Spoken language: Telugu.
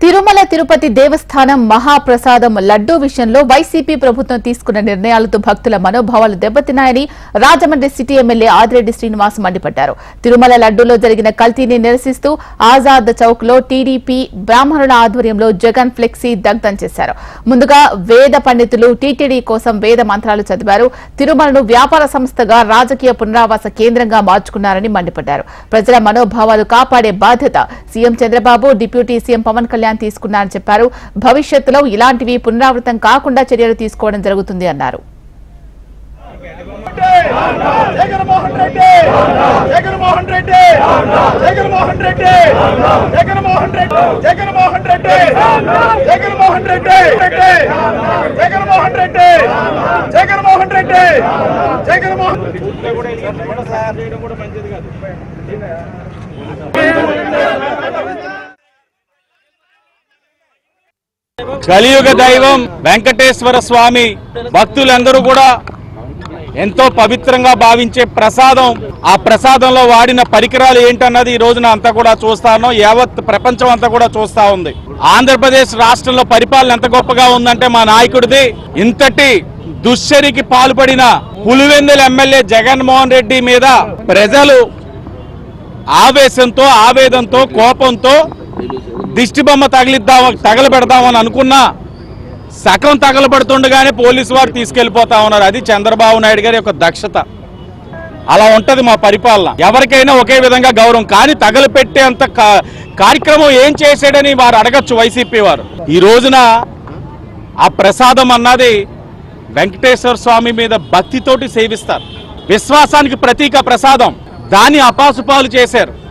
తిరుమల తిరుపతి దేవస్థానం మహాప్రసాదం లడ్డూ విషయంలో వైసీపీ ప్రభుత్వం తీసుకున్న నిర్ణయాలతో భక్తుల మనోభావాలు దెబ్బతిన్నాయని రాజమండ్రి సిటీ ఎమ్మెల్యే ఆదిరెడ్డి శ్రీనివాస్ మండిపడ్డారు. తిరుమల లడ్డూలో జరిగిన కల్తీని నిరసిస్తూ ఆజాద్ చౌక్లో టీడీపీ బ్రాహ్మణుల ఆధ్వర్యంలో జగన్ ఫ్లెక్సీ దగ్ధం చేశారు. ముందుగా వేద పండితులు టీటీడీ కోసం వేద మంత్రాలు చదివారు. తిరుమలను వ్యాపార సంస్థగా రాజకీయ పునరావాస కేంద్రంగా మార్చుకున్నారని మండిపడ్డారు. ప్రజల మనోభావాలు కాపాడే బాధ్యత CM Chandrababu deputy CM Pawan Kalyan నిర్ణయం తీసుకున్నారని చెప్పారు భవిష్యత్తులో ఇలాంటివి పునరావృతం కాకుండా చర్యలు తీసుకోవడం జరుగుతుంది అన్నారు జగన్మోహన్ రెడ్డి కూడా మంచిది కాదు కలియుగ దైవం వెంకటేశ్వర స్వామి భక్తులందరూ కూడా ఎంతో పవిత్రంగా భావించే ప్రసాదం. ఆ ప్రసాదంలో వాడిన పరికరాలు ఏంటన్నది ఈ రోజున అంతా కూడా చూస్తాను యావత్ ప్రపంచం అంతా కూడా చూస్తా ఉంది. ఆంధ్రప్రదేశ్ రాష్ట్రంలో పరిపాలన ఎంత గొప్పగా ఉందంటే మా నాయకుడిది ఇంతటి దుశ్చరికి పాల్పడిన పులివెందుల ఎమ్మెల్యే జగన్మోహన్ రెడ్డి మీద ప్రజలు ఆవేశంతో ఆవేదంతో కోపంతో దిష్టి బొమ్మ తగిలిద్దాం తగలబెడదామని అనుకున్నా సగం తగలబడుతుండగానే పోలీసు వారు తీసుకెళ్ళిపోతా ఉన్నారు. అది చంద్రబాబు నాయుడు గారి యొక్క దక్షత. అలా ఉంటది మా పరిపాలన. ఎవరికైనా ఒకే విధంగా గౌరవం కానీ తగలపెట్టేంత కార్యక్రమం ఏం చేశాడని వారు అడగచ్చు వైసీపీ వారు. ఈ రోజున ఆ ప్రసాదం అన్నది వెంకటేశ్వర స్వామి మీద భక్తితోటి సేవిస్తారు. విశ్వాసానికి ప్రతీక ప్రసాదం. దాన్ని అపాసుపాలు చేశారు.